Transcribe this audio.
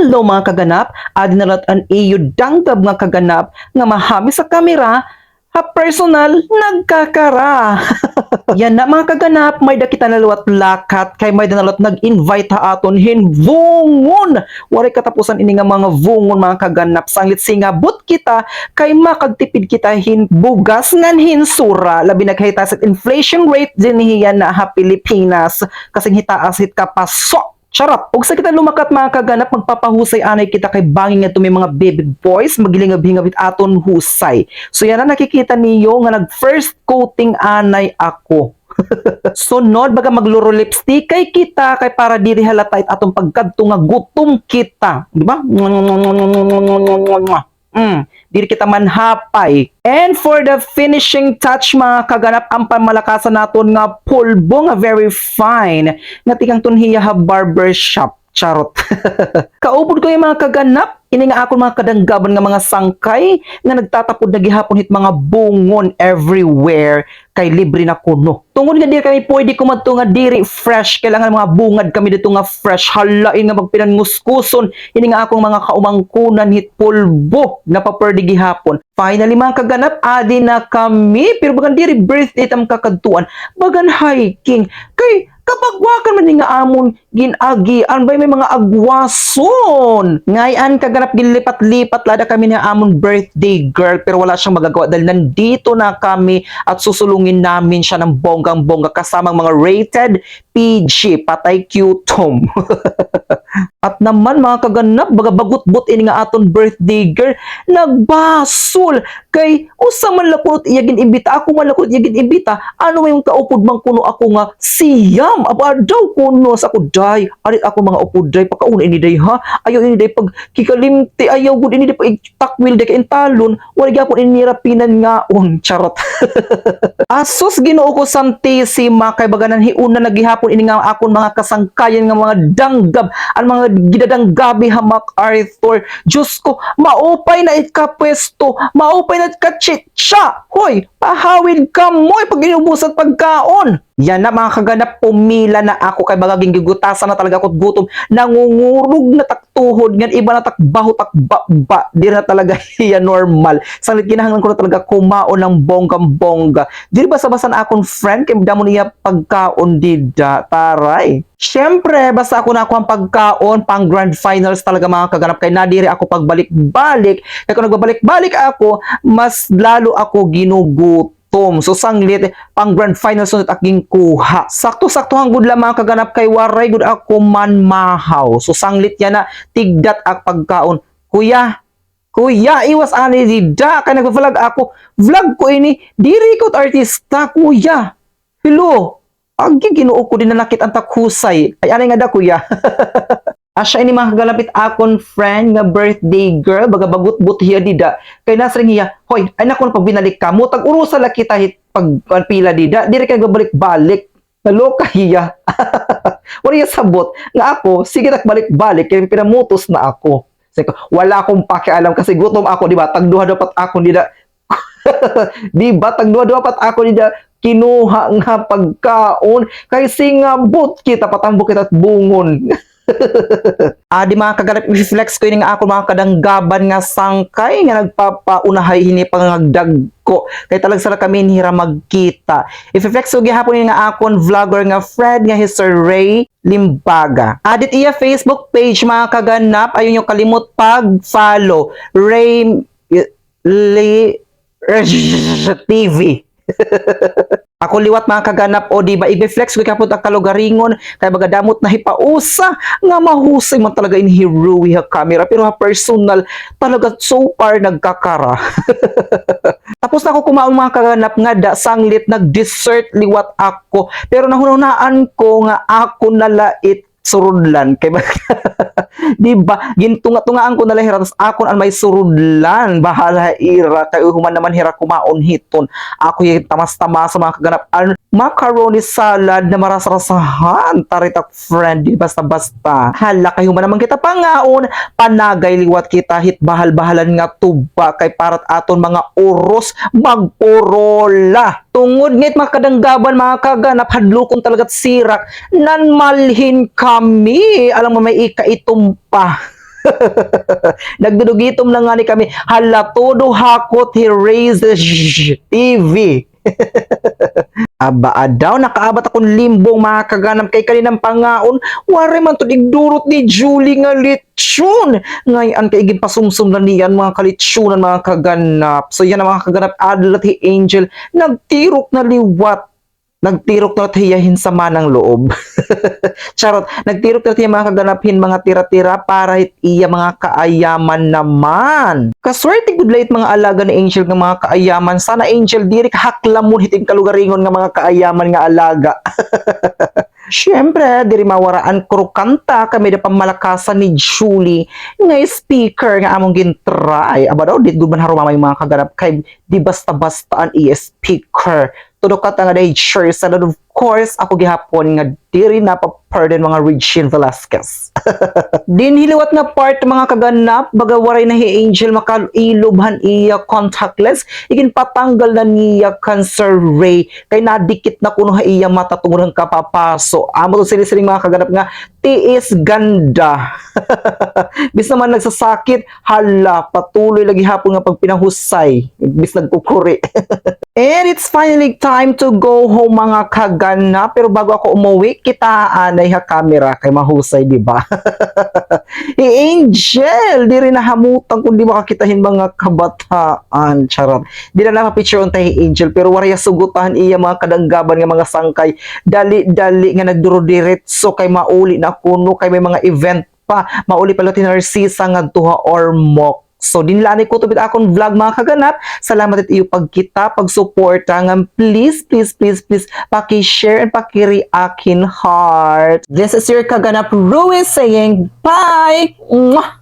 Hello mga kaganap, adi nalat an iyo danggab nga kaganap nga mahami sa kamera ha personal nagkakara. Yan na mga kaganap, may dakita naluwat lakat kay may danalat nag-invite ha aton hinvungon. Wari katapusan ini nga mga vungon mga kaganap sanglit singa but kita kay makagtipid kita hin bugas ngan hinsura labi naghita sa inflation rate din na ha Pilipinas kasing hitaas hit kapasok Charot! Ug sa kita lumakat mga kaganap, magpapahusay anay kita kay banging nga may mga baby boys, magilingab-hingab it aton husay. So yan na nakikita niyo nga nag first coating anay ako. Sunod, baga magluro lipstick kay kita kay para diri halata it atong pagkadto nga gutom kita. Di ba? Mm, diri kita manhapay. And for the finishing touch mga kaganap ang pamalakasan naton nga pulbo nga very fine nga tikang tunhiya ha barber shop. Charot. Kaupod ko yung mga kaganap, ini nga ako mga kadanggaban nga mga sangkay nga nagtatapod na gihapon hit mga bungon everywhere kay libre na kuno. Tungod nga diri kami pwede kumadto nga diri fresh kailangan mga bungad kami dito nga fresh halain nga magpinanguskuson ini nga akong mga kaumangkunan hit pulbo na paperdi gihapon. Finally mga kaganap adi na kami. Pero bagan diri birthday tam kakadtuan bagan hiking. Kay kapag wakan man nga amon ginagi. An bay may mga agwason? Ngayan kaganap gilipat-lipat lada kami ni amon birthday girl pero wala siyang magagawa dahil nandito na kami at susulungin namin siya ng bonggang-bongga kasamang mga rated PG patay Q-tom at naman mga kaganap baga bagut-but ini nga aton birthday girl nagbasol. Kay usa man lakunot iyagin imbita ako man lakunot iyagin imbita ano may kaupod mang kuno ako nga siyam? Aba daw kuno sa ako day arit ako mga upod day pagkauna ini day ha? Ayaw ini day pag kikalimti ayaw gud ini day pag takwil day kain talon wala gyapon ini rapinan nga. On charot. Asos Ginoo ko santisima kay baganan hiuna nagihapon ini nga akon mga kasangkayan nga mga danggab ang mga gidadanggabi hamak Arthur. Diyos ko maupay na ikapwesto. Maupay na ikachitsa hoy pahawid ka mo pag inubusan pagkaon yan na mga kaganap pumila na ako kay bagaging gigutasan na talaga ako gutom nangungurog na taktuhod ngan iba na takbaho takba di na talaga iya normal sanglit kinahanglan ko na talaga kumaon ng bonggang bongga di ba sabasan akong friend kay damo niya pagkaon dida taray Siyempre, basta ako na ako ang pagkaon, pang grand finals talaga mga kaganap. Kay nadiri ako pagbalik-balik. Kaya kung nagbabalik-balik ako, mas lalo ako ginugutom. So sanglit pang grand finals sunod aking kuha. Sakto-sakto ang good mga kaganap kay waray good ako man mahaw. So sanglit yan na tigdat ak pagkaon. Kuya, Kuya, iwas ani dida kay nagva-vlog ako. Vlog ko ini, diri ko't artista, kuya. Hello. Agi ginuo ko din na nakit ang takhusay. Ay anay nga da kuya. Asya ini mga kagalapit akon friend nga birthday girl baga bagut-but hiya dida. Kay nasring hiya, hoy, ay nako pag binalik ka mo tag urusa la kita hit pag pag pila dida, dire kay babalik-balik. Naloka hiya. Wala sabot nga ako, sige tak balik-balik kay pinamutos na ako. Ko, wala akong pakialam kasi gutom ako, di ba? Tagduha dapat ako dida. di ba? Tagduha dapat ako dida kinuha nga pagkaon kay singabot kita patambok kita at bungon. ah, di mga kaganap i-flex ko yun nga ako mga kadanggaban nga sangkay nga nagpapaunahay hini pangagdag ko kay talag sala kami hira magkita. I-flex ko gihapon yun nga akon vlogger nga Fred nga his Ray Limbaga. Adit iya Facebook page mga kaganap. Ayun yung kalimot pag follow. Ray Li TV Ako liwat mga kaganap o di ba i-flex ko kapot ang kalugaringon kay baga damot na hipausa nga mahusay man talaga in hiruwi ha camera pero ha personal talaga so far nagkakara. Tapos na ako kumaon mga kaganap nga da sanglit nag-dessert liwat ako pero nahununaan ko nga ako nalait surudlan. Kay ba di ba gintunga-tungaan ko nala hira tas akon an may surudlan. Bahala ira kay human naman hira kumaon hiton. Ako yung tamas-tamas sa mga kaganap. An macaroni salad na marasarasahan. Taritak friend. Di basta-basta. Hala kay human naman kita pangaon. Panagay liwat kita. Hit bahal-bahalan nga tuba. Kay parat aton mga uros magporola tungod ngit mga kadanggaban mga kaganap hadlokon talagat sirak. Nan malhin kami alam mo may ika itumpa Nagdudugitom na nga ni kami, hala todo hakot he raises TV. Aba daw, nakaabat akong limbong mga kaganap kay kaninang pangaon. Wari man to igdurot ni Julie nga lechon. Ngayon kay igin pasumsum na niyan mga kalitsyonan mga kaganap. So yan ang mga kaganap adlat hi Angel. Nagtirok na liwat. Nagtirok na tiyahin sa manang loob. Charot, nagtirok na tiya mga kaganaphin mga tira-tira para hit iya mga kaayaman naman. Kaswerte good late mga alaga ni Angel ng mga kaayaman. Sana Angel diri haklam mo hiting kalugaringon nga mga kaayaman nga alaga. Siyempre, diri mawaraan krokanta kami da pamalakasan ni Julie nga speaker nga among gintry. Aba daw, di gud man harumamay mga kaganap kay di basta-basta ang ka nga day sure sa course ako gihapon nga diri na pa pardon mga Regine Velasquez. Din hiliwat nga part mga kaganap baga waray na hi Angel makailubhan iya contactless igin patanggal na niya cancer ray kay nadikit na kuno ha iya mata tungod kapapaso. Amo to sili-siling mga kaganap nga tiis ganda. bis naman nagsasakit, hala, patuloy lagi hapon nga pag pinahusay. Bis nagkukuri. And it's finally time to go home mga kagana. Pero bago ako umuwi, kitaan ay ha camera kay mahusay, di ba? eh, Angel, di rin nahamutan kung di makakitahin mga kabataan. Charot. Di na napapicture on tayo Angel, pero waraya sugutahan iya mga kadanggaban nga mga sangkay. Dali-dali nga nagduro-diretso kay mauli na kuno kay may mga event pa. Mauli pala tinarsisa nga tuha or mock. So, dinlani ko tubit akong vlog mga kaganap. Salamat at iyo pagkita, pagsuporta nga please, please, please, please, paki-share and paki-react heart. This is your kaganap Ruiz saying bye! Mwah!